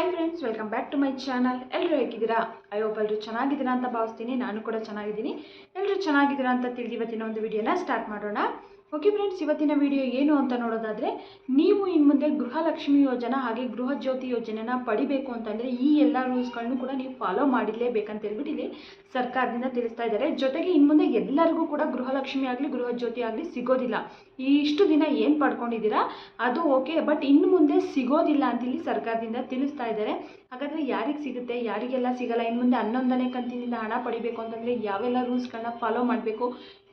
Hi friends welcome back to my channel ಎಲ್ಲರೂ ಹೇಗಿದ್ದೀರಾ? Hope ಎಲ್ಲರೂ ಚೆನ್ನಾಗಿದ್ದೀರಾ ಅಂತ ಭಾವಿಸ್ತೀನಿ. ನಾನು ಕೂಡ ಚೆನ್ನಾಗಿದ್ದೀನಿ. ಎಲ್ಲರೂ ಚೆನ್ನಾಗಿದ್ದೀರಾ ಅಂತ ತಿಳಿದು ಇವತ್ತಿನ ಒಂದು ವಿಡಿಯೋನ ಸ್ಟಾರ್ಟ್ ಮಾಡೋಣ. ಓಕೆ ಫ್ರೆಂಡ್ಸ್ ಇವತ್ತಿನ ವಿಡಿಯೋ ಏನು ಅಂತ ನೋಡೋದಾದರೆ, ನೀವು ಇನ್ನು ಮುಂದೆ ಗೃಹಲಕ್ಷ್ಮಿ ಯೋಜನಾ ಹಾಗೆ ಗೃಹ ಜ್ಯೋತಿ ಯೋಜನೆನ ಪಡಿಬೇಕು ಅಂತಂದರೆ ಈ ಎಲ್ಲ ರೂಲ್ಸ್ಗಳನ್ನು ಕೂಡ ನೀವು ಫಾಲೋ ಮಾಡಿರಲೇಬೇಕಂತ ಹೇಳ್ಬಿಟ್ಟು ಇಲ್ಲಿ ಸರ್ಕಾರದಿಂದ ತಿಳಿಸ್ತಾ ಇದ್ದಾರೆ. ಜೊತೆಗೆ ಇನ್ನು ಮುಂದೆ ಎಲ್ಲರಿಗೂ ಕೂಡ ಗೃಹಲಕ್ಷ್ಮಿ ಆಗಲಿ, ಗೃಹ ಜ್ಯೋತಿ ಆಗಲಿ ಸಿಗೋದಿಲ್ಲ. ಈ ಇಷ್ಟು ದಿನ ಏನು ಪಡ್ಕೊಂಡಿದ್ದೀರಾ? ಅದು ಓಕೆ, ಬಟ್ ಇನ್ನು ಮುಂದೆ ಸಿಗೋದಿಲ್ಲ ಅಂತ ಇಲ್ಲಿ ಸರ್ಕಾರದಿಂದ ತಿಳಿಸ್ತಾ ಇದ್ದಾರೆ. ಹಾಗಾದರೆ ಯಾರಿಗೆ ಸಿಗುತ್ತೆ? ಯಾರಿಗೆಲ್ಲ ಸಿಗಲ್ಲ? ಇನ್ನು ಮುಂದೆ ಹನ್ನೊಂದನೇ ಕಂತಿನಿಂದ ಹಣ ಪಡಿಬೇಕು ಅಂತಂದರೆ ಯಾವೆಲ್ಲ ರೂಲ್ಸ್ಗಳನ್ನ ಫಾಲೋ ಮಾಡಬೇಕು?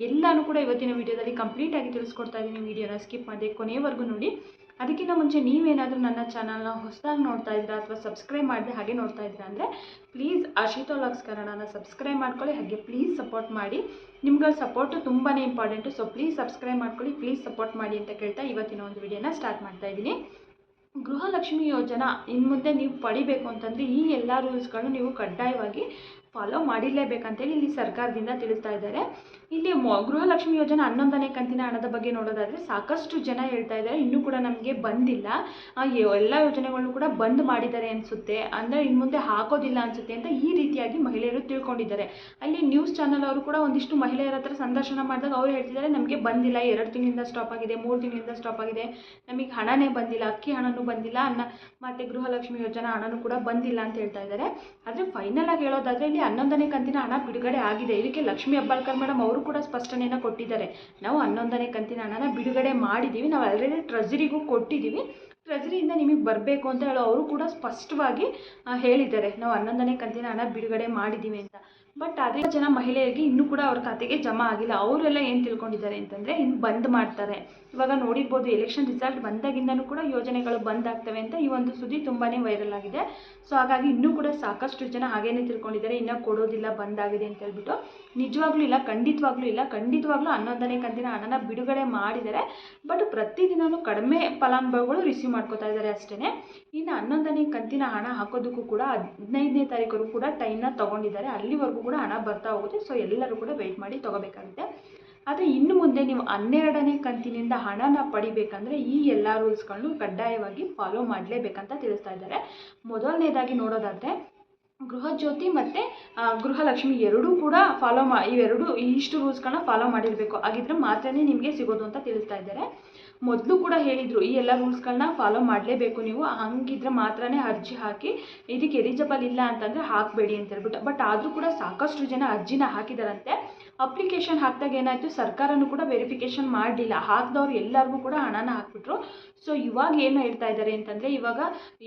ಎಲ್ಲನೂ ಕೂಡ ಇವತ್ತಿನ ವಿಡಿಯೋದಲ್ಲಿ ಕಂಪ್ಲೀಟಾಗಿ ತಿಳಿಸ್ಕೊಡ್ತಾ ಇದ್ದೀನಿ. ವಿಡಿಯೋನ ಸ್ಕಿಪ್ ಮಾಡಿದೆ ಕೊನೆಯವರೆಗೂ ನೋಡಿ. ಅದಕ್ಕಿಂತ ಮುಂಚೆ ನೀವೇನಾದರೂ ನನ್ನ ಚಾನಲ್ನ ಹೊಸದಾಗಿ ನೋಡ್ತಾ ಇದ್ದೀರಾ ಅಥವಾ ಸಬ್ಸ್ಕ್ರೈಬ್ ಮಾಡಿದೆ ಹಾಗೆ ನೋಡ್ತಾ ಇದ್ದೀರಾ ಅಂದರೆ ಪ್ಲೀಸ್ ಆಶಿತಾ ಕನ್ನಡನ ಸಬ್ಸ್ಕ್ರೈಬ್ ಮಾಡ್ಕೊಳ್ಳಿ, ಹಾಗೆ ಪ್ಲೀಸ್ ಸಪೋರ್ಟ್ ಮಾಡಿ. ನಿಮ್ಗಳ ಸಪೋರ್ಟು ತುಂಬಾ ಇಂಪಾರ್ಟೆಂಟು ಸೊ ಪ್ಲೀಸ್ ಸಬ್ಸ್ಕ್ರೈಬ್ ಮಾಡ್ಕೊಳ್ಳಿ ಪ್ಲೀಸ್ ಸಪೋರ್ಟ್ ಮಾಡಿ ಅಂತ ಕೇಳ್ತಾ ಇವತ್ತಿನ ಒಂದು ವಿಡಿಯೋನ ಸ್ಟಾರ್ಟ್ ಮಾಡ್ತಾ ಇದ್ದೀನಿ. ಗೃಹಲಕ್ಷ್ಮಿ ಯೋಜನಾ ಇನ್ನು ಮುಂದೆ ನೀವು ಪಡಿಬೇಕು ಅಂತಂದರೆ ಈ ಎಲ್ಲ ರೂಲ್ಸ್ಗಳನ್ನು ನೀವು ಕಡ್ಡಾಯವಾಗಿ ಫಾಲೋ ಮಾಡಿರಲೇಬೇಕಂತೇಳಿ ಇಲ್ಲಿ ಸರ್ಕಾರದಿಂದ ತಿಳಿಸ್ತಾ ಇದ್ದಾರೆ. ಇಲ್ಲಿ ಮೊ, ಗೃಹಲಕ್ಷ್ಮಿ ಯೋಜನೆ ಹನ್ನೊಂದನೇ ಕಂತಿನ ಹಣದ ಬಗ್ಗೆ ನೋಡೋದಾದರೆ ಸಾಕಷ್ಟು ಜನ ಹೇಳ್ತಾ ಇದ್ದಾರೆ. ಇನ್ನೂ ಕೂಡ ನಮಗೆ ಬಂದಿಲ್ಲ. ಎಲ್ಲ ಯೋಜನೆಗಳನ್ನು ಕೂಡ ಬಂದ್ ಮಾಡಿದ್ದಾರೆ ಅನಿಸುತ್ತೆ. ಅಂದರೆ ಇನ್ನು ಮುಂದೆ ಹಾಕೋದಿಲ್ಲ ಅನಿಸುತ್ತೆ ಅಂತ ಈ ರೀತಿಯಾಗಿ ಮಹಿಳೆಯರು ತಿಳ್ಕೊಂಡಿದ್ದಾರೆ. ಅಲ್ಲಿ ನ್ಯೂಸ್ ಚಾನಲ್ ಅವರು ಕೂಡ ಒಂದಿಷ್ಟು ಮಹಿಳೆಯರ ಹತ್ರ ಸಂದರ್ಶನ ಮಾಡಿದಾಗ ಅವ್ರು ಹೇಳ್ತಿದ್ದಾರೆ, ನಮಗೆ ಬಂದಿಲ್ಲ. ಎರಡು ತಿಂಗಳಿಂದ ಸ್ಟಾಪ್ ಆಗಿದೆ, ಮೂರು ತಿಂಗಳಿಂದ ಸ್ಟಾಪ್ ಆಗಿದೆ. ನಮಗೆ ಹಣನೇ ಬಂದಿಲ್ಲ, ಅಕ್ಕಿ ಹಣನೂ ಬಂದಿಲ್ಲ ಅನ್ನ, ಮತ್ತು ಗೃಹಲಕ್ಷ್ಮಿ ಯೋಜನಾ ಹಣನೂ ಕೂಡ ಬಂದಿಲ್ಲ ಅಂತ ಹೇಳ್ತಾ ಇದ್ದಾರೆ. ಆದರೆ ಫೈನಲ್ ಆಗಿ ಹೇಳೋದಾದರೆ ಇಲ್ಲಿ ಹನ್ನೊಂದನೇ ಕಂತಿನ ಹಣ ಬಿಡುಗಡೆ ಆಗಿದೆ. ಇದಕ್ಕೆ ಲಕ್ಷ್ಮೀ ಹೆಬ್ಬಾಳ್ಕರ್ ಮೇಡಮ್ ಅವರು ಕೂಡ ಸ್ಪಷ್ಟನೆಯನ್ನು ಕೊಟ್ಟಿದ್ದಾರೆ. ನಾವು ಹನ್ನೊಂದನೇ ಕಂತಿನ ಹಣನ ಬಿಡುಗಡೆ ಮಾಡಿದ್ದೀವಿ ನಾವು ಆಲ್ರೆಡಿ ಟ್ರೆಜರಿಗೂ ಕೊಟ್ಟಿದ್ದೀವಿ ಟ್ರೆಜರಿಯಿಂದ ನಿಮಗೆ ಬರಬೇಕು ಅಂತ ಹೇಳೋ ಅವರು ಕೂಡ ಸ್ಪಷ್ಟವಾಗಿ ಹೇಳಿದ್ದಾರೆ. ನಾವು ಹನ್ನೊಂದನೇ ಕಂತಿನ ಹಣ ಬಿಡುಗಡೆ ಮಾಡಿದ್ದೀವಿ ಅಂತ. ಬಟ್ ಅದೇ ಜನ ಮಹಿಳೆಯರಿಗೆ ಇನ್ನೂ ಕೂಡ ಅವ್ರ ಖಾತೆಗೆ ಜಮಾ ಆಗಿಲ್ಲ. ಅವರೆಲ್ಲ ಏನು ತಿಳ್ಕೊಂಡಿದ್ದಾರೆ ಅಂತಂದರೆ ಇನ್ನು ಬಂದ್ ಮಾಡ್ತಾರೆ. ಇವಾಗ ನೋಡಿರ್ಬೋದು ಎಲೆಕ್ಷನ್ ರಿಸಲ್ಟ್ ಬಂದಾಗಿಂದನೂ ಕೂಡ ಯೋಜನೆಗಳು ಬಂದ್ ಆಗ್ತವೆ ಅಂತ ಈ ಒಂದು ಸುದ್ದಿ ತುಂಬಾ ವೈರಲ್ ಆಗಿದೆ. ಸೊ ಹಾಗಾಗಿ ಇನ್ನೂ ಕೂಡ ಸಾಕಷ್ಟು ಜನ ಹಾಗೇನೆ ತಿಳ್ಕೊಂಡಿದ್ದಾರೆ. ಇನ್ನು ಕೊಡೋದಿಲ್ಲ, ಬಂದಾಗಿದೆ ಅಂತ ಹೇಳ್ಬಿಟ್ಟು ನಿಜವಾಗ್ಲೂ ಇಲ್ಲ, ಖಂಡಿತವಾಗ್ಲೂ ಇಲ್ಲ. ಖಂಡಿತವಾಗ್ಲೂ ಹನ್ನೊಂದನೇ ಕಂತಿನ ಹಣನ ಬಿಡುಗಡೆ ಮಾಡಿದ್ದಾರೆ. ಬಟ್ ಪ್ರತಿದಿನವೂ ಕಡಿಮೆ ಫಲಾನುಭವಿಗಳು ರಿಸೀವ್ ಮಾಡ್ಕೋತಾ ಇದ್ದಾರೆ ಅಷ್ಟೇ ಇನ್ನು ಹನ್ನೊಂದನೇ ಕಂತಿನ ಹಣ ಹಾಕೋದಕ್ಕೂ ಕೂಡ ಹದಿನೈದನೇ ತಾರೀಕರು ಕೂಡ ಟೈಮ್ನ ತೊಗೊಂಡಿದ್ದಾರೆ. ಅಲ್ಲಿವರೆಗೂ ಕೂಡ ಹಣ ಬರ್ತಾ ಹೋಗುತ್ತೆ. ಸೊ ಎಲ್ಲರೂ ಕೂಡ ವೆಯ್ಟ್ ಮಾಡಿ ತೊಗೋಬೇಕಾಗುತ್ತೆ. ಆದರೆ ಇನ್ನು ಮುಂದೆ ನೀವು ಹನ್ನೆರಡನೇ ಕಂತಿನಿಂದ ಹಣನ ಪಡಿಬೇಕಂದ್ರೆ ಈ ಎಲ್ಲ ರೂಲ್ಸ್ಗಳನ್ನು ಕಡ್ಡಾಯವಾಗಿ ಫಾಲೋ ಮಾಡಲೇಬೇಕಂತ ತಿಳಿಸ್ತಾ ಇದ್ದಾರೆ. ಮೊದಲನೇದಾಗಿ ನೋಡೋದಾದರೆ ಗೃಹ ಜ್ಯೋತಿ ಮತ್ತು ಗೃಹಲಕ್ಷ್ಮಿ ಎರಡೂ ಕೂಡ ಫಾಲೋ ಮಾ, ಇವೆರಡು ಇಷ್ಟು ರೂಲ್ಸ್ಗಳನ್ನ ಫಾಲೋ ಮಾಡಿರಬೇಕು. ಹಾಗಿದ್ರೆ ಮಾತ್ರನೇ ನಿಮಗೆ ಸಿಗೋದು ಅಂತ ತಿಳಿಸ್ತಾ ಇದ್ದಾರೆ. ಮೊದಲು ಕೂಡ ಹೇಳಿದರು, ಈ ಎಲ್ಲ ರೂಲ್ಸ್ಗಳನ್ನ ಫಾಲೋ ಮಾಡಲೇಬೇಕು ನೀವು. ಹಂಗಿದ್ರೆ ಮಾತ್ರನೇ ಅರ್ಜಿ ಹಾಕಿ, ಇದಕ್ಕೆ ಎಲಿಜಿಬಲ್ ಇಲ್ಲ ಅಂತಂದರೆ ಹಾಕಬೇಡಿ ಅಂತ ಹೇಳ್ಬಿಟ್ಟು. ಬಟ್ ಆದರೂ ಕೂಡ ಸಾಕಷ್ಟು ಜನ ಅರ್ಜಿನ ಹಾಕಿದಾರಂತೆ. ಅಪ್ಲಿಕೇಶನ್ ಹಾಕಿದಾಗ ಏನಾಯಿತು? ಸರ್ಕಾರನೂ ಕೂಡ ವೆರಿಫಿಕೇಷನ್ ಮಾಡಲಿಲ್ಲ. ಹಾಕಿದವ್ರು ಎಲ್ಲರಿಗೂ ಕೂಡ ಹಣನ ಹಾಕ್ಬಿಟ್ರು. ಸೊ ಇವಾಗ ಏನು ಹೇಳ್ತಾ ಇದ್ದಾರೆ ಅಂತಂದರೆ, ಇವಾಗ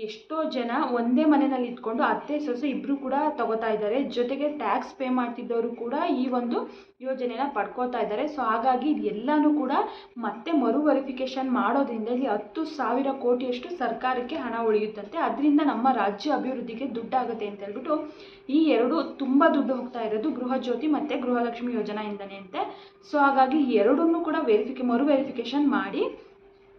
ಎಷ್ಟೋ ಜನ ಒಂದೇ ಮನೆಯಲ್ಲಿ ಇದ್ಕೊಂಡು ಅತ್ತೆ, ಸೊಸೆ ಇಬ್ಬರು ಕೂಡ ತಗೋತಾ ಇದ್ದಾರೆ ಜೊತೆಗೆ ಟ್ಯಾಕ್ಸ್ ಪೇ ಮಾಡ್ತಿದ್ದವರು ಕೂಡ ಈ ಒಂದು ಯೋಜನೆನ ಪಡ್ಕೋತಾ ಇದ್ದಾರೆ. ಸೊ ಹಾಗಾಗಿ ಇದೆಲ್ಲನೂ ಕೂಡ ಮತ್ತೆ ಮರು ವೆರಿಫಿಕೇಷನ್ ಮಾಡೋದ್ರಿಂದ ಇಲ್ಲಿ ಹತ್ತು ಸಾವಿರ ಕೋಟಿಯಷ್ಟು ಸರ್ಕಾರಕ್ಕೆ ಹಣ ಉಳಿಯುತ್ತಂತೆ. ಅದರಿಂದ ನಮ್ಮ ರಾಜ್ಯ ಅಭಿವೃದ್ಧಿಗೆ ದುಡ್ಡಾಗುತ್ತೆ ಅಂತ ಹೇಳ್ಬಿಟ್ಟು ಈ ಎರಡು ತುಂಬ ದುಡ್ಡು ಹೋಗ್ತಾ ಇರೋದು ಗೃಹ ಜ್ಯೋತಿ ಮತ್ತು ಗೃಹಲಕ್ಷ್ಮಿ ಯೋಜನೆಯಿಂದನೇ ಅಂತೆ. ಸೊ ಹಾಗಾಗಿ ಎರಡನ್ನೂ ಕೂಡ ವೆರಿಫಿಕೇ ಮರು ವೆರಿಫಿಕೇಷನ್ ಮಾಡಿ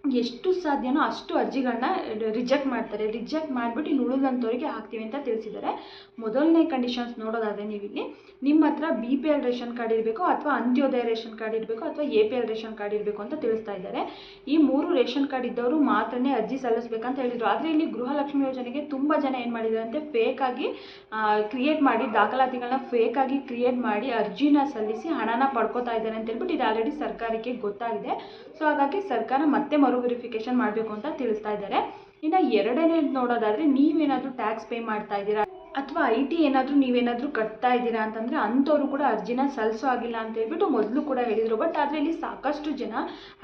ಎಷ್ಟು ಸಾಧ್ಯನೋ ಅಷ್ಟು ಅರ್ಜಿಗಳನ್ನ ರಿಜೆಕ್ಟ್ ಮಾಡ್ತಾರೆ. ರಿಜೆಕ್ಟ್ ಮಾಡಿಬಿಟ್ಟು ಇನ್ನು ಉಳಿದಂಥವ್ರಿಗೆ ಹಾಕ್ತೀವಿ ಅಂತ ತಿಳಿಸಿದ್ದಾರೆ. ಮೊದಲನೇ ಕಂಡೀಷನ್ಸ್ ನೋಡೋದಾದರೆ ನೀವಿಲ್ಲಿ ನಿಮ್ಮ ಹತ್ರ B P L ration card ಇರಬೇಕು ಅಥವಾ ಅಂತ್ಯೋದಯ ರೇಷನ್ ಕಾರ್ಡ್ ಇರಬೇಕು ಅಥವಾ A P L ration card ಇರಬೇಕು ಅಂತ ತಿಳಿಸ್ತಾ ಇದ್ದಾರೆ. ಈ ಮೂರು ರೇಷನ್ ಕಾರ್ಡ್ ಇದ್ದವರು ಮಾತ್ರನೇ ಅರ್ಜಿ ಸಲ್ಲಿಸಬೇಕಂತ ಹೇಳಿದರು. ಆದರೆ ಇಲ್ಲಿ ಗೃಹಲಕ್ಷ್ಮಿ ಯೋಜನೆಗೆ ತುಂಬ ಜನ ಏನು ಮಾಡಿದ್ದಾರೆ ಅಂತ ಫೇಕಾಗಿ ಕ್ರಿಯೇಟ್ ಮಾಡಿ ದಾಖಲಾತಿಗಳನ್ನ ಫೇಕಾಗಿ ಕ್ರಿಯೇಟ್ ಮಾಡಿ ಅರ್ಜಿನ ಸಲ್ಲಿಸಿ ಹಣನ ಪಡ್ಕೋತಾ ಇದ್ದಾರೆ ಅಂತ ಹೇಳ್ಬಿಟ್ಟು ಇದು ಆಲ್ರೆಡಿ ಸರ್ಕಾರಕ್ಕೆ ಗೊತ್ತಾಗಿದೆ. ಸೊ ಹಾಗಾಗಿ ಸರ್ಕಾರ ಮತ್ತೆ ವೆರಿಫಿಕೇಷನ್ ಮಾಡಬೇಕು ಅಂತ ತಿಳಿಸ್ತಾ ಇದ್ದಾರೆ. ಇನ್ನು ಎರಡನೇ ನೋಡೋದಾದರೆ ನೀವೇನಾದರೂ ಟ್ಯಾಕ್ಸ್ ಪೇ ಮಾಡ್ತಾ ಇದ್ದೀರಾ? ಅಥವಾ ಐ ಟಿ ಏನಾದರೂ ನೀವೇನಾದರೂ ಕಟ್ತಾ ಇದ್ದೀರಾ ಅಂತಂದರೆ ಅಂಥವ್ರು ಕೂಡ ಅರ್ಜಿನ ಸಲ್ಲಿಸೋ ಆಗಿಲ್ಲ ಅಂತ ಹೇಳ್ಬಿಟ್ಟು ಮೊದಲು ಕೂಡ ಹೇಳಿದರು. ಬಟ್ ಆದರೆ ಇಲ್ಲಿ ಸಾಕಷ್ಟು ಜನ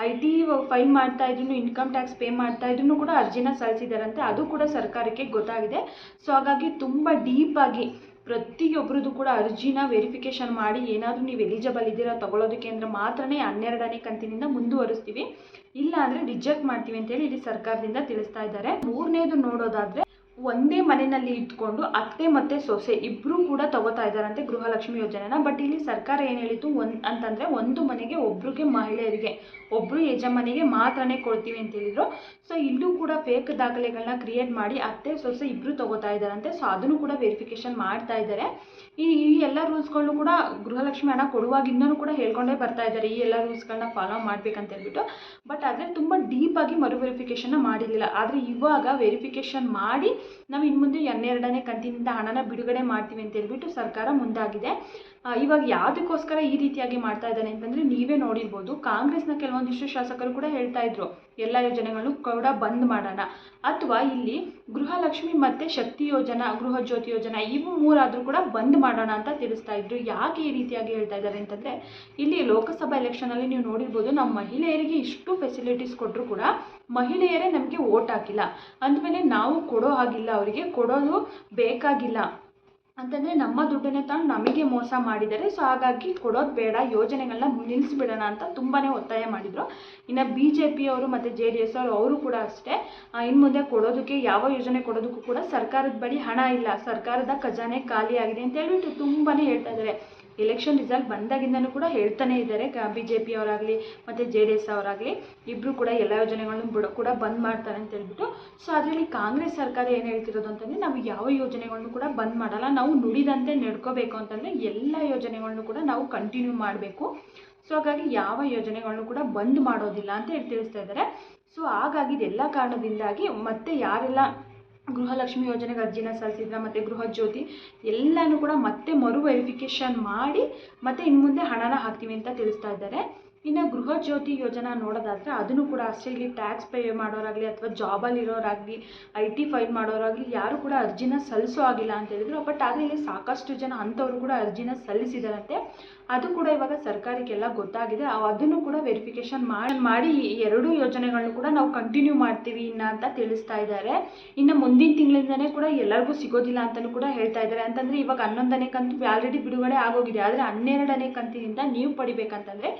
ಐ ಟಿ ಫೈಲ್ ಮಾಡ್ತಾ ಇದ್ರು ಇನ್ಕಮ್ ಟ್ಯಾಕ್ಸ್ ಪೇ ಮಾಡ್ತಾ ಇದ್ರು ಕೂಡ ಅರ್ಜಿನ ಸಲ್ಲಿಸಿದಾರಂತೆ ಅದು ಕೂಡ ಸರ್ಕಾರಕ್ಕೆ ಗೊತ್ತಾಗಿದೆ. ಸೊ ಹಾಗಾಗಿ ತುಂಬ ಡೀಪಾಗಿ ಪ್ರತಿಯೊಬ್ಬರದ್ದು ಕೂಡ ಅರ್ಜಿನ ವೆರಿಫಿಕೇಷನ್ ಮಾಡಿ ಏನಾದರೂ ನೀವು ಎಲಿಜಿಬಲ್ ಇದ್ದೀರಾ ತಗೊಳ್ಳೋದಕ್ಕೆ ಅಂದರೆ ಮಾತ್ರನೇ ಹನ್ನೆರಡನೇ ಕಂತಿನಿಂದ ಮುಂದುವರಿಸ್ತೀವಿ. ಇಲ್ಲ ಅಂದರೆ ರಿಜೆಕ್ಟ್ ಮಾಡ್ತೀವಿ ಅಂತೇಳಿ ಇಲ್ಲಿ ಸರ್ಕಾರದಿಂದ ತಿಳಿಸ್ತಾ ಇದ್ದಾರೆ. ಮೂರನೇದು ನೋಡೋದಾದರೆ ಒಂದೇ ಮನೆಯಲ್ಲಿ ಇಟ್ಕೊಂಡು ಅತ್ತೆ ಮತ್ತು ಸೊಸೆ ಇಬ್ಬರೂ ಕೂಡ ತಗೋತಾ ಇದ್ದಾರಂತೆ ಗೃಹಲಕ್ಷ್ಮಿ ಯೋಜನೆನ. ಬಟ್ ಇಲ್ಲಿ ಸರ್ಕಾರ ಏನು ಹೇಳಿತು ಒಂದು ಅಂತಂದರೆ ಒಂದು ಮನೆಗೆ ಒಬ್ರಿಗೆ ಮಹಿಳೆಯರಿಗೆ ಒಬ್ಬರು ಯಜಮಾನಿಗೆ ಮಾತ್ರನೇ ಕೊಡ್ತೀವಿ ಅಂತ ಹೇಳಿದ್ರು. ಸೊ ಇಲ್ಲೂ ಕೂಡ ಫೇಕ್ ದಾಖಲೆಗಳನ್ನ ಕ್ರಿಯೇಟ್ ಮಾಡಿ ಅತ್ತೆ, ಸೊಸೆ ಇಬ್ಬರು ತಗೋತಾ ಇದ್ದಾರಂತೆ. ಸೊ ಅದನ್ನು ಕೂಡ ವೆರಿಫಿಕೇಶನ್ ಮಾಡ್ತಾ ಇದ್ದಾರೆ. ಈ ಈ ಎಲ್ಲ ರೂಲ್ಸ್ಗಳನ್ನು ಕೂಡ ಗೃಹಲಕ್ಷ್ಮಿ ಹಣ ಕೊಡುವಾಗಿಂದನೂ ಕೂಡ ಹೇಳ್ಕೊಂಡೇ ಬರ್ತಾ ಇದ್ದಾರೆ. ಈ ಎಲ್ಲ ರೂಲ್ಸ್ಗಳನ್ನ ಫಾಲೋ ಮಾಡ್ಬೇಕಂತ ಹೇಳ್ಬಿಟ್ಟು. ಬಟ್ ಆದರೆ ತುಂಬ ಡೀಪಾಗಿ ಮರು ವೆರಿಫಿಕೇಷನ್ನ ಮಾಡಿರಲಿಲ್ಲ. ಆದರೆ ಇವಾಗ ವೆರಿಫಿಕೇಷನ್ ಮಾಡಿ ನಾವು ಇನ್ನು ಮುಂದೆ ಹನ್ನೆರಡನೇ ಕಂತಿನಿಂದ ಹಣನ ಬಿಡುಗಡೆ ಮಾಡ್ತೀವಿ ಅಂತ ಹೇಳ್ಬಿಟ್ಟು ಸರ್ಕಾರ ಮುಂದಾಗಿದೆ. ಇವಾಗ ಯಾವುದಕ್ಕೋಸ್ಕರ ಈ ರೀತಿಯಾಗಿ ಮಾಡ್ತಾ ಇದ್ದಾರೆ ಅಂತಂದರೆ ನೀವೇ ನೋಡಿರ್ಬೋದು. ಕಾಂಗ್ರೆಸ್ನ ಕೆಲವೊಂದಿಷ್ಟು ಶಾಸಕರು ಕೂಡ ಹೇಳ್ತಾ ಇದ್ರು, ಎಲ್ಲ ಯೋಜನೆಗಳನ್ನು ಕೂಡ ಬಂದ್ ಮಾಡೋಣ. ಅಥವಾ ಇಲ್ಲಿ ಗೃಹಲಕ್ಷ್ಮಿ ಮತ್ತು ಶಕ್ತಿ ಯೋಜನಾ, ಗೃಹ ಜ್ಯೋತಿ ಯೋಜನಾ, ಇವು ಮೂರಾದರೂ ಕೂಡ ಬಂದ್ ಮಾಡೋಣ ಅಂತ ತಿಳಿಸ್ತಾ ಇದ್ರು. ಯಾಕೆ ಈ ರೀತಿಯಾಗಿ ಹೇಳ್ತಾ ಇದ್ದಾರೆ ಅಂತಂದರೆ, ಇಲ್ಲಿ ಲೋಕಸಭಾ ಎಲೆಕ್ಷನಲ್ಲಿ ನೀವು ನೋಡಿರ್ಬೋದು ನಮ್ಮ ಮಹಿಳೆಯರಿಗೆ ಇಷ್ಟು ಫೆಸಿಲಿಟೀಸ್ ಕೊಟ್ಟರು ಕೂಡ ಮಹಿಳೆಯರೇ ನಮಗೆ ಓಟ್ ಹಾಕಿಲ್ಲ. ಅಂದಮೇಲೆ ನಾವು ಕೊಡೋ ಹಾಗಿಲ್ಲ, ಅವರಿಗೆ ಕೊಡೋದು ಬೇಕಾಗಿಲ್ಲ. ಅಂತಂದರೆ ನಮ್ಮ ದುಡ್ಡನ್ನೇ ತಗೊಂಡು ನಮಗೆ ಮೋಸ ಮಾಡಿದ್ದಾರೆ ಸೊ ಹಾಗಾಗಿ ಕೊಡೋದು ಬೇಡ ಯೋಜನೆಗಳನ್ನ ನಿಲ್ಲಿಸಿಬಿಡೋಣ ಅಂತ ತುಂಬಾ ಒತ್ತಾಯ ಮಾಡಿದರು. ಇನ್ನು ಬಿ ಜೆ ಪಿಯವರು ಮತ್ತು ಜೆ ಡಿ ಎಸ್ ಅವರು ಅವರು ಕೂಡ ಅಷ್ಟೇ. ಇನ್ನು ಮುಂದೆ ಕೊಡೋದಕ್ಕೆ, ಯಾವ ಯೋಜನೆ ಕೊಡೋದಕ್ಕೂ ಕೂಡ ಸರ್ಕಾರದ ಬಳಿ ಹಣ ಇಲ್ಲ. ಸರ್ಕಾರದ ಖಜಾನೆ ಖಾಲಿಯಾಗಿದೆ ಅಂತ ಹೇಳ್ಬಿಟ್ಟು ತುಂಬಾ ಹೇಳ್ತಾ ಇದ್ದಾರೆ ಎಲೆಕ್ಷನ್ ರಿಸಲ್ಟ್ ಬಂದಾಗಿಂದನೂ ಕೂಡ ಹೇಳ್ತಾನೆ ಇದ್ದಾರೆ ಬಿ ಜೆ ಪಿ ಅವರಾಗಲಿ, ಮತ್ತು ಜೆ ಡಿ ಎಸ್ ಅವರಾಗಲಿ. ಇಬ್ಬರು ಕೂಡ ಎಲ್ಲ ಯೋಜನೆಗಳನ್ನು ಬಿಡ, ಕೂಡ ಬಂದ್ ಮಾಡ್ತಾರೆ ಅಂತ ಹೇಳ್ಬಿಟ್ಟು. ಸೊ ಅದರಲ್ಲಿ ಕಾಂಗ್ರೆಸ್ ಸರ್ಕಾರ ಏನು ಹೇಳ್ತಿರೋದು ಅಂತಂದರೆ, ನಾವು ಯಾವ ಯೋಜನೆಗಳನ್ನು ಕೂಡ ಬಂದ್ ಮಾಡಲ್ಲ, ನಾವು ನುಡಿದಂತೆ ನಡ್ಕೋಬೇಕು ಅಂತಂದರೆ ಎಲ್ಲ ಯೋಜನೆಗಳನ್ನು ಕೂಡ ನಾವು ಕಂಟಿನ್ಯೂ ಮಾಡಬೇಕು. ಸೊ ಹಾಗಾಗಿ ಯಾವ ಯೋಜನೆಗಳನ್ನು ಕೂಡ ಬಂದ್ ಮಾಡೋದಿಲ್ಲ ಅಂತ ಹೇಳಿ ತಿಳಿಸ್ತಾ ಇದ್ದಾರೆ. ಸೊ ಹಾಗಾಗಿ ಇದೆಲ್ಲ ಕಾರಣದಿಂದಾಗಿ ಮತ್ತೆ ಯಾರೆಲ್ಲ ಗೃಹಲಕ್ಷ್ಮಿ ಯೋಜನೆಗೆ ಅರ್ಜಿನ ಸಲ್ಲಿಸಿದ್ರ ಮತ್ತು ಗೃಹ ಜ್ಯೋತಿ, ಎಲ್ಲನೂ ಕೂಡ ಮತ್ತೆ ಮರು ವೆರಿಫಿಕೇಷನ್ ಮಾಡಿ ಮತ್ತೆ ಇನ್ನು ಮುಂದೆ ಹಣನ ಹಾಕ್ತೀವಿ ಅಂತ ತಿಳಿಸ್ತಾ ಇದ್ದಾರೆ. ಇನ್ನು ಗೃಹ ಜ್ಯೋತಿ ಯೋಜನಾ ನೋಡೋದಾದರೆ ಅದನ್ನು ಕೂಡ ಅಷ್ಟೇ ಇಲ್ಲಿ ಟ್ಯಾಕ್ಸ್ ಪೇ ಮಾಡೋರಾಗಲಿ ಅಥವಾ ಜಾಬಲ್ಲಿ ಇರೋರಾಗಲಿ ಐ ಟಿ ಫೈಲ್ ಮಾಡೋರಾಗಲಿ ಯಾರು ಕೂಡ ಅರ್ಜಿನ ಸಲ್ಲಿಸೋ ಆಗಿಲ್ಲ ಅಂತ ಹೇಳಿದ್ರು. ಬಟ್ ಆದರೆ ಇಲ್ಲಿ ಸಾಕಷ್ಟು ಜನ ಅಂಥವ್ರು ಕೂಡ ಅರ್ಜಿನ ಸಲ್ಲಿಸಿದಾರಂತೆ. ಅದು ಕೂಡ ಇವಾಗ ಸರ್ಕಾರಕ್ಕೆಲ್ಲ ಗೊತ್ತಾಗಿದೆ. ಅದನ್ನು ಕೂಡ ವೆರಿಫಿಕೇಶನ್ ಮಾಡಿ ಮಾಡಿ ಎರಡೂ ಯೋಜನೆಗಳನ್ನು ಕೂಡ ನಾವು ಕಂಟಿನ್ಯೂ ಮಾಡ್ತೀವಿ ಇನ್ನು ಅಂತ ತಿಳಿಸ್ತಾ ಇದ್ದಾರೆ. ಇನ್ನು ಮುಂದಿನ ತಿಂಗಳಿಂದನೇ ಕೂಡ ಎಲ್ಲರಿಗೂ ಸಿಗೋದಿಲ್ಲ ಅಂತಲೂ ಕೂಡ ಹೇಳ್ತಾ ಇದ್ದಾರೆ. ಅಂತಂದರೆ ಇವಾಗ ಹನ್ನೊಂದನೇ ಕಂತು ಆಲ್ರೆಡಿ ಬಿಡುಗಡೆ ಆಗೋಗಿದೆ. ಆದರೆ ಹನ್ನೆರಡನೇ ಕಂತಿನಿಂದ ನೀವು ಪಡಿಬೇಕಂತಂದರೆ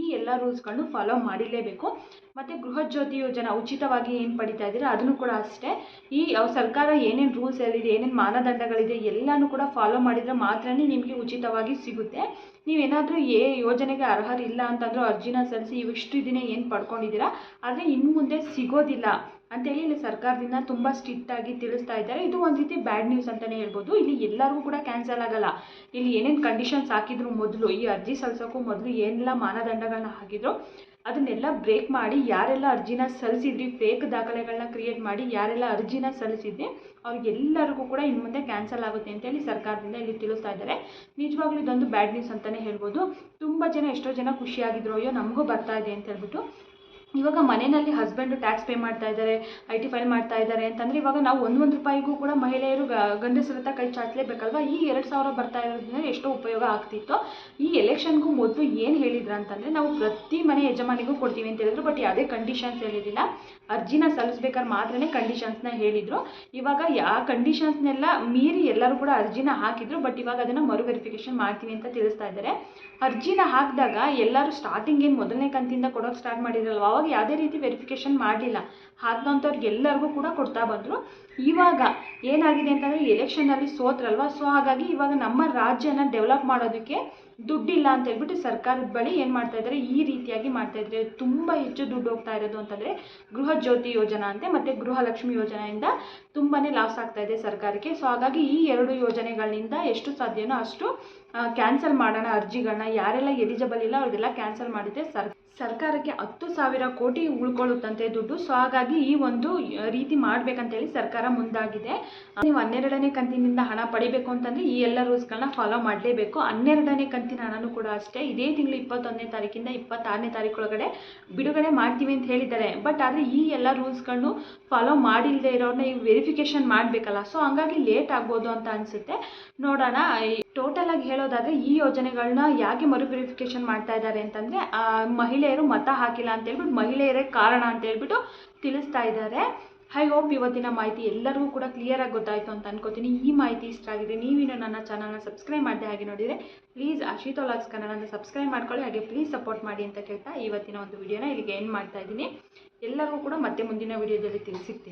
ಈ ಎಲ್ಲ ರೂಲ್ಸ್ಗಳನ್ನು ಫಾಲೋ ಮಾಡಿರಲೇಬೇಕು ಮತ್ತು ಗೃಹಜ್ಯೋತಿ ಯೋಜನೆ ಉಚಿತವಾಗಿ ಏನು ಪಡಿತಾ ಇದ್ದೀರಾ ಅದನ್ನು ಕೂಡ ಅಷ್ಟೇ. ಈ ಸರ್ಕಾರ ಏನೇನು ರೂಲ್ಸ್ ಹೇಳಿದೆ, ಏನೇನು ಮಾನದಂಡಗಳಿದೆ ಎಲ್ಲನೂ ಕೂಡ ಫಾಲೋ ಮಾಡಿದರೆ ಮಾತ್ರನೇ ನಿಮಗೆ ಉಚಿತವಾಗಿ ಸಿಗುತ್ತೆ. ನೀವೇನಾದರೂ ಏ ಯೋಜನೆಗೆ ಅರ್ಹರಿಲ್ಲ ಅಂತಂದರೂ ಅರ್ಜಿನ ಸಲ್ಲಿಸಿ ಇವಿಷ್ಟು ದಿನ ಏನು ಪಡ್ಕೊಂಡಿದ್ದೀರಾ, ಆದರೆ ಇನ್ನು ಮುಂದೆ ಸಿಗೋದಿಲ್ಲ. ಅಂತೇಳಿ ಇಲ್ಲಿ ಸರ್ಕಾರದಿಂದ ತುಂಬ ಸ್ಟ್ರಿಕ್ಟ್ ಆಗಿ ತಿಳಿಸ್ತಾ ಇದ್ದಾರೆ. ಇದು ಒಂದು ರೀತಿ ಬ್ಯಾಡ್ ನ್ಯೂಸ್ ಅಂತಲೇ ಹೇಳ್ಬೋದು. ಇಲ್ಲಿ ಎಲ್ಲರಿಗೂ ಕೂಡ ಕ್ಯಾನ್ಸಲ್ ಆಗಲ್ಲ. ಇಲ್ಲಿ ಏನೇನು ಕಂಡೀಷನ್ಸ್ ಹಾಕಿದ್ರು ಮೊದಲು, ಈ ಅರ್ಜಿ ಸಲ್ಲಿಸೋಕ್ಕೂ ಮೊದಲು ಏನೆಲ್ಲ ಮಾನದಂಡಗಳನ್ನ ಹಾಕಿದ್ರು, ಅದನ್ನೆಲ್ಲ ಬ್ರೇಕ್ ಮಾಡಿ, ಯಾರೆಲ್ಲ ಅರ್ಜಿನ ಸಲ್ಲಿಸಿದ್ರಿ ಫೇಕ್ ದಾಖಲೆಗಳನ್ನ ಕ್ರಿಯೇಟ್ ಮಾಡಿ, ಯಾರೆಲ್ಲ ಅರ್ಜಿನ ಸಲ್ಲಿಸಿದ್ರಿ ಅವ್ರಿಗೆಲ್ಲರಿಗೂ ಕೂಡ ಇನ್ನು ಮುಂದೆ ಕ್ಯಾನ್ಸಲ್ ಆಗುತ್ತೆ ಅಂತೇಳಿ ಸರ್ಕಾರದಿಂದ ಇಲ್ಲಿ ತಿಳಿಸ್ತಾ ಇದ್ದಾರೆ. ನಿಜವಾಗ್ಲೂ ಇದೊಂದು ಬ್ಯಾಡ್ ನ್ಯೂಸ್ ಅಂತಲೇ ಹೇಳ್ಬೋದು. ತುಂಬ ಜನ ಎಷ್ಟೋ ಜನ ಖುಷಿಯಾಗಿದ್ರು. ಅಯ್ಯೋ, ನಮಗೂ ಬರ್ತಾ ಇದೆ ಅಂತ ಹೇಳ್ಬಿಟ್ಟು ಇವಾಗ ಮನೆಯಲ್ಲಿ ಹಸ್ಬೆಂಡು ಟ್ಯಾಕ್ಸ್ ಪೇ ಮಾಡ್ತಾ ಇದ್ದಾರೆ ಐ ಟಿ ಫೈಲ್ ಮಾಡ್ತಾ ಇದ್ದಾರೆ ಅಂತಂದರೆ ಇವಾಗ ನಾವು ಒಂದು ಒಂದು ರೂಪಾಯಿಗೂ ಕೂಡ ಮಹಿಳೆಯರು ಗಂಡಸರ ಹತ್ರ ಕೈ ಚಾಚಲೇಬೇಕಲ್ವಾ ಈ ಎರಡು ಸಾವಿರ ಬರ್ತಾ ಇರೋದ್ರಿಂದ ಎಷ್ಟೋ ಉಪಯೋಗ ಆಗ್ತಿತ್ತು. ಈ ಎಲೆಕ್ಷನ್ಗೂ ಮೊದಲು ಏನು ಹೇಳಿದ್ರು ಅಂತಂದರೆ ನಾವು ಪ್ರತಿ ಮನೆ ಯಜಮಾನಿಗೂ ಕೊಡ್ತೀವಿ ಅಂತ ಹೇಳಿದ್ರು ಬಟ್ ಯಾವುದೇ ಕಂಡೀಷನ್ಸ್ ಹೇಳಿರಲಿಲ್ಲ ಅರ್ಜಿನ ಸಲ್ಲಿಸ್ಬೇಕಾದ್ರೆ ಮಾತ್ರನೇ ಕಂಡೀಷನ್ಸ್ನ ಹೇಳಿದರು. ಇವಾಗ ಆ ಕಂಡೀಷನ್ಸ್ನೆಲ್ಲ ಮೀರಿ ಎಲ್ಲರೂ ಕೂಡ ಅರ್ಜಿನ ಹಾಕಿದ್ರು ಬಟ್ ಇವಾಗ ಅದನ್ನು ಮರು ವೆರಿಫಿಕೇಷನ್ ಮಾಡ್ತೀನಿ ಅಂತ ತಿಳಿಸ್ತಾ ಇದ್ದಾರೆ. ಅರ್ಜಿನ ಹಾಕಿದಾಗ ಎಲ್ಲರೂ ಸ್ಟಾರ್ಟಿಂಗ್ ಏನು ಮೊದಲನೇ ಕಂತಿಂದ ಕೊಡೋಕೆ ಸ್ಟಾರ್ಟ್ ಮಾಡಿರಲ್ವ ಅವಾಗ ಯಾವುದೇ ರೀತಿ ವೆರಿಫಿಕೇಷನ್ ಮಾಡಲಿಲ್ಲ ಹಾಕಿದಂಥವ್ರಿಗೆ ಎಲ್ಲರಿಗೂ ಕೂಡ ಕೊಡ್ತಾ ಬಂದರು. ಇವಾಗ ಏನಾಗಿದೆ ಅಂತಂದರೆ ಎಲೆಕ್ಷನಲ್ಲಿ ಸೋತ್ರಲ್ವ? ಸೊ ಹಾಗಾಗಿ ಇವಾಗ ನಮ್ಮ ರಾಜ್ಯನ ಡೆವಲಪ್ ಮಾಡೋದಕ್ಕೆ ದುಡ್ಡಿಲ್ಲ ಅಂತ ಹೇಳ್ಬಿಟ್ಟು ಸರ್ಕಾರದ ಬಳಿ ಏನು ಮಾಡ್ತಾ ಇದ್ದಾರೆ? ಈ ರೀತಿಯಾಗಿ ಮಾಡ್ತಾ ಇದ್ದಾರೆ. ತುಂಬ ಹೆಚ್ಚು ದುಡ್ಡು ಹೋಗ್ತಾ ಇರೋದು ಅಂತಂದರೆ ಗೃಹ ಜ್ಯೋತಿ ಯೋಜನಾ ಅಂತೆ, ಮತ್ತು ಗೃಹಲಕ್ಷ್ಮಿ ಯೋಜನೆಯಿಂದ ತುಂಬಾ ಲಾಸ್ ಆಗ್ತಾ ಇದೆ ಸರ್ಕಾರಕ್ಕೆ. ಸೊ ಹಾಗಾಗಿ ಈ ಎರಡು ಯೋಜನೆಗಳಿಂದ ಎಷ್ಟು ಸಾಧ್ಯನೋ ಅಷ್ಟು ಕ್ಯಾನ್ಸಲ್ ಮಾಡೋಣ ಅರ್ಜಿಗಳನ್ನ ಯಾರೆಲ್ಲ ಎಲಿಜಿಬಲ್ ಇಲ್ಲ, ಅವ್ರಿಗೆಲ್ಲ ಕ್ಯಾನ್ಸಲ್ ಮಾಡಿದ್ರೆ ಸರ್, ಸರ್ಕಾರಕ್ಕೆ ಹತ್ತು ಸಾವಿರ ಕೋಟಿ ಉಳ್ಕೊಳ್ಳುತ್ತಂತೆ ದುಡ್ಡು. ಸೊ ಹಾಗಾಗಿ ಈ ಒಂದು ರೀತಿ ಮಾಡಬೇಕಂತೇಳಿ ಸರ್ಕಾರ ಮುಂದಾಗಿದೆ. ನೀವು ಹನ್ನೆರಡನೇ ಕಂತಿನಿಂದ ಹಣ ಪಡಿಬೇಕು ಅಂತಂದರೆ ಈ ಎಲ್ಲ ರೂಲ್ಸ್ಗಳನ್ನ ಫಾಲೋ ಮಾಡಲೇಬೇಕು. ಹನ್ನೆರಡನೇ ಕಂತಿನ ಹಣನೂ ಕೂಡ ಅಷ್ಟೇ. ಇದೇ ತಿಂಗಳು ಇಪ್ಪತ್ತೊಂದನೇ ತಾರೀಕಿಂದ ಇಪ್ಪತ್ತಾರನೇ ತಾರೀಕೊಳಗಡೆ ಬಿಡುಗಡೆ ಮಾಡ್ತೀವಿ ಅಂತ ಹೇಳಿದ್ದಾರೆ. ಬಟ್ ಆದರೆ ಈ ಎಲ್ಲ ರೂಲ್ಸ್ಗಳನ್ನು ಫಾಲೋ ಮಾಡಿಲ್ಲದೆ ಇರೋರನ್ನ ಈಗ ವೆರಿಫಿಕೇಷನ್ ಮಾಡಬೇಕಲ್ಲ. ಸೊ ಹಂಗಾಗಿ ಲೇಟ್ ಆಗ್ಬೋದು ಅಂತ ಅನಿಸುತ್ತೆ. ನೋಡೋಣ. ಟೋಟಲ್ ಆಗಿ ಹೇಳೋದಾದರೆ ಈ ಯೋಜನೆಗಳನ್ನ ಯಾಕೆ ಮರು ವೆರಿಫಿಕೇಶನ್ ಮಾಡ್ತಾ ಇದ್ದಾರೆ ಅಂತಂದರೆ ಮಹಿಳೆಯರು ಮತ ಹಾಕಿಲ್ಲ ಅಂತ ಹೇಳ್ಬಿಟ್ಟು ಮಹಿಳೆಯರೇ ಕಾರಣ ಅಂತ ಹೇಳ್ಬಿಟ್ಟು ತಿಳಿಸ್ತಾ ಇದ್ದಾರೆ. ಐ ಹೋಪ್ ಇವತ್ತಿನ ಮಾಹಿತಿ ಎಲ್ಲರಿಗೂ ಕೂಡ ಕ್ಲಿಯರಾಗಿ ಗೊತ್ತಾಯಿತು ಅಂತ ಅನ್ಕೋತೀನಿ. ಈ ಮಾಹಿತಿ ಇಷ್ಟ ಆಗಿದೆ ನೀವಿನ್ನು ನನ್ನ ಚಾನಲ್ನ ಸಬ್ಸ್ಕ್ರೈಬ್ ಮಾಡದೆ ಹಾಗೆ ನೋಡಿದರೆ ಪ್ಲೀಸ್ ಕನ್ನಡ ಕನ್ನಡನ ಸಬ್ಸ್ಕ್ರೈಬ್ ಮಾಡ್ಕೊಳ್ಳಿ, ಹಾಗೆ ಪ್ಲೀಸ್ ಸಪೋರ್ಟ್ ಮಾಡಿ ಅಂತ ಕೇಳ್ತಾ ಇವತ್ತಿನ ಒಂದು ವಿಡಿಯೋನ ಇಲ್ಲಿಗೆ ಏನು ಮಾಡ್ತಾ ಇದ್ದೀನಿ. ಎಲ್ಲರಿಗೂ ಕೂಡ ಮತ್ತೆ ಮುಂದಿನ ವಿಡಿಯೋದಲ್ಲಿ ತಿಳಿಸಿರ್ತೀನಿ.